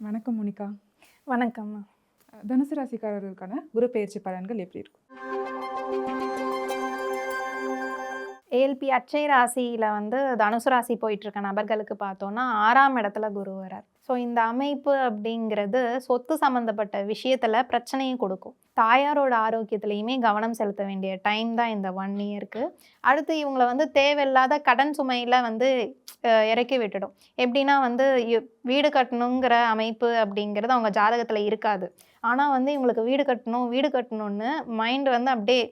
வணக்கம் மோனிகா. வணக்கம் தனுசு ராசிக்காரர்களுக்கான குரு பயிற்சி பலன்கள் எப்படி இருக்கும் ஏஎல்பி அச்சை ராசியில் வந்து தனுசு ராசி போயிட்டு இருக்க நபர்களுக்கு பார்த்தோன்னா ஆறாம் இடத்துல குரு வரார். ஸோ இந்த அமைப்பு அப்படிங்கிறது சொத்து சம்மந்தப்பட்ட விஷயத்தில் பிரச்சனையும் கொடுக்கும். தாயாரோட ஆரோக்கியத்துலேயுமே கவனம் செலுத்த வேண்டிய டைம் தான் இந்த ஒன் இயருக்கு அடுத்து இவங்களை வந்து தேவையில்லாத கடன் சுமையில் வந்து இறக்கி விட்டுடும். எப்படின்னா வந்து வீடு கட்டணுங்கிற அமைப்பு அப்படிங்கிறது அவங்க ஜாதகத்தில் இருக்காது. ஆனால் வந்து இவங்களுக்கு வீடு கட்டணும் வீடு கட்டணும்னு மைண்ட் வந்து அப்படியே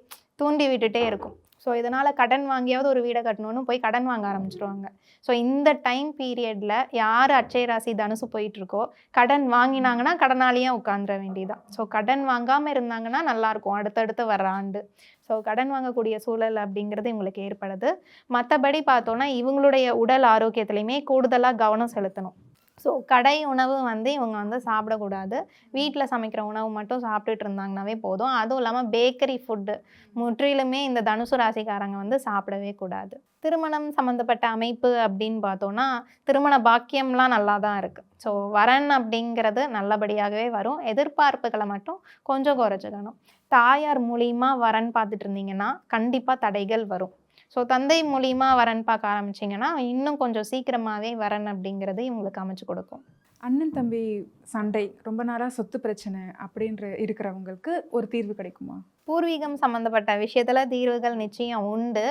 தூண்டி விட்டுட்டே இருக்கும். ஸோ இதனால் கடன் வாங்கியாவது ஒரு வீடை கட்டணும்னு போய் கடன் வாங்க ஆரம்பிச்சிருவாங்க. ஸோ இந்த டைம் பீரியடில் யார் அச்சய ராசி தனுசு போயிட்டுருக்கோ கடன் வாங்கினாங்கன்னா கடனாலேயே உட்காந்துட வேண்டியதான் ஸோ கடன் வாங்காமல் இருந்தாங்கன்னா நல்லாயிருக்கும் அடுத்தடுத்து வர்ற ஆண்டு. ஸோ கடன் வாங்கக்கூடிய சூழல் அப்படிங்கிறது இவங்களுக்கு ஏற்படுது. மற்றபடி பார்த்தோன்னா இவங்களுடைய உடல் ஆரோக்கியத்துலையுமே கூடுதலாக கவனம் செலுத்தணும். ஸோ கடை உணவு வந்து இவங்க வந்து சாப்பிடக்கூடாது. வீட்டில் சமைக்கிற உணவு மட்டும் சாப்பிட்டுட்டு இருந்தாங்கனாவே போதும். அதுவும் இல்லாமல் பேக்கரி ஃபுட்டு முற்றிலுமே இந்த தனுசு ராசிக்காரங்க வந்து சாப்பிடவே கூடாது. திருமணம் சம்மந்தப்பட்ட அமைப்பு அப்படின்னு பார்த்தோன்னா திருமண பாக்கியம்லாம் நல்லா தான் இருக்குது ஸோ வரன் அப்படிங்கிறது நல்லபடியாகவே வரும். எதிர்பார்ப்புகளை மட்டும் கொஞ்சம் குறைச்சிக்கணும். தாயார் மூலியமா வரன் பார்த்துட்டு இருந்தீங்கன்னா கண்டிப்பாக தடைகள் வரும். ஸோ தந்தை மூலியமா வரன் பார்க்க ஆரம்பிச்சிங்கன்னா இன்னும் கொஞ்சம் சீக்கிரமாகவே வரன் அப்படிங்கிறது இவங்களுக்கு அமைச்சு கொடுக்கும். அண்ணன் தம்பி சண்டை ரொம்ப நாளாக சொத்து பிரச்சனை அப்படின்ற இருக்கிறவங்களுக்கு ஒரு தீர்வு கிடைக்குமா? பூர்வீகம் சம்மந்தப்பட்ட விஷயத்தில் தீர்வுகள் நிச்சயம் உண்டு.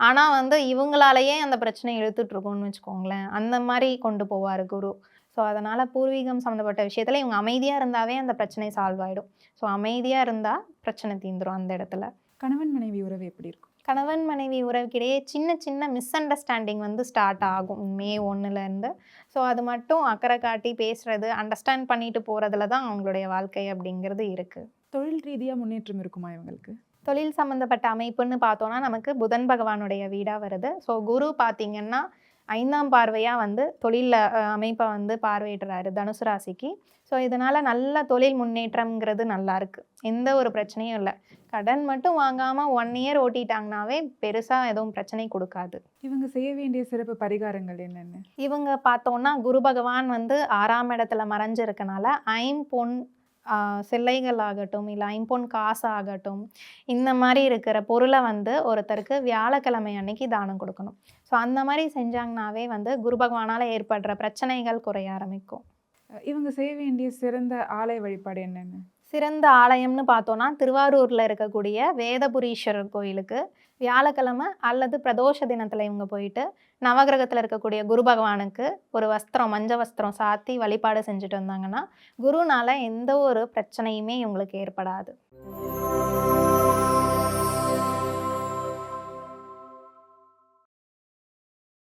ஆனால் வந்து இவங்களாலேயே அந்த பிரச்சனை இழுத்துட்டு இருக்கும்னு வச்சுக்கோங்களேன். அந்த மாதிரி கொண்டு போவார் குரு. ஸோ அதனால் பூர்வீகம் சம்மந்தப்பட்ட விஷயத்தில் இவங்க அமைதியாக இருந்தாவே அந்த பிரச்சனை சால்வ் ஆகிடும் ஸோ அமைதியாக இருந்தால் பிரச்சனை தீந்துரும் அந்த இடத்துல. கணவன் மனைவி உறவு எப்படி இருக்கும்? கணவன் மனைவி உறவுக்கிடையே சின்ன சின்ன மிஸ் அண்டர்ஸ்டாண்டிங் வந்து ஸ்டார்ட் ஆகும் மே ஒன்றுலேருந்து ஸோ அது மட்டும் அக்கறை காட்டி பேசுறது அண்டர்ஸ்டாண்ட் பண்ணிட்டு போகிறதுல தான் அவங்களுடைய வாழ்க்கை அப்படிங்கிறது இருக்குது தொழில் ரீதியாக முன்னேற்றம் இருக்குமா இவங்களுக்கு? தொழில் சம்மந்தப்பட்ட அமைப்புன்னு பார்த்தோன்னா நமக்கு புதன் பகவானுடைய வீடாக வருது. ஸோ குரு பார்த்தீங்கன்னா ஐந்தாம் பார்வையாக வந்து தொழில் அமைப்பை வந்து பார்வையிடுறாரு தனுசு ராசிக்கு. ஸோ இதனால் நல்ல தொழில் முன்னேற்றம்ங்கிறது நல்லா இருக்கு. எந்த ஒரு பிரச்சனையும் இல்லை. கடன் மட்டும் வாங்காமல் ஒன் இயர் ஓட்டிட்டாங்கனாவே பெருசாக எதுவும் பிரச்சனை கொடுக்காது. இவங்க செய்ய வேண்டிய சிறப்பு பரிகாரங்கள் என்னென்ன? இவங்க பார்த்தோன்னா குரு பகவான் வந்து ஆறாம் இடத்துல மறைஞ்சிருக்கனால ஐம்பொன் ஆஹ், சிலைகள் ஆகட்டும் இல்லை ஐம்பொன் காசு ஆகட்டும் இந்த மாதிரி இருக்கிற பொருளை வந்து ஒருத்தருக்கு வியாழக்கிழமை அன்னைக்கு தானம் கொடுக்கணும். ஸோ அந்த மாதிரி செஞ்சாங்கனாவே வந்து குரு பகவானால் ஏற்படுற பிரச்சனைகள் குறைய ஆரம்பிக்கும். இவங்க செய்ய வேண்டிய சிறந்த ஆலய வழிபாடு என்னென்ன? சிறந்த ஆலயம்னு பார்த்தோன்னா திருவாரூரில் இருக்கக்கூடிய வேதபுரீஸ்வரர் கோயிலுக்கு வியாழக்கிழமை அல்லது பிரதோஷ தினத்தில் இவங்க போயிட்டு நவகிரகத்தில் இருக்கக்கூடிய குரு பகவானுக்கு ஒரு வஸ்திரம் மஞ்ச வஸ்திரம் சாத்தி வழிபாடு செஞ்சுட்டு வந்தாங்கன்னா குருனால எந்த ஒரு பிரச்சனையுமே இவங்களுக்கு ஏற்படாது.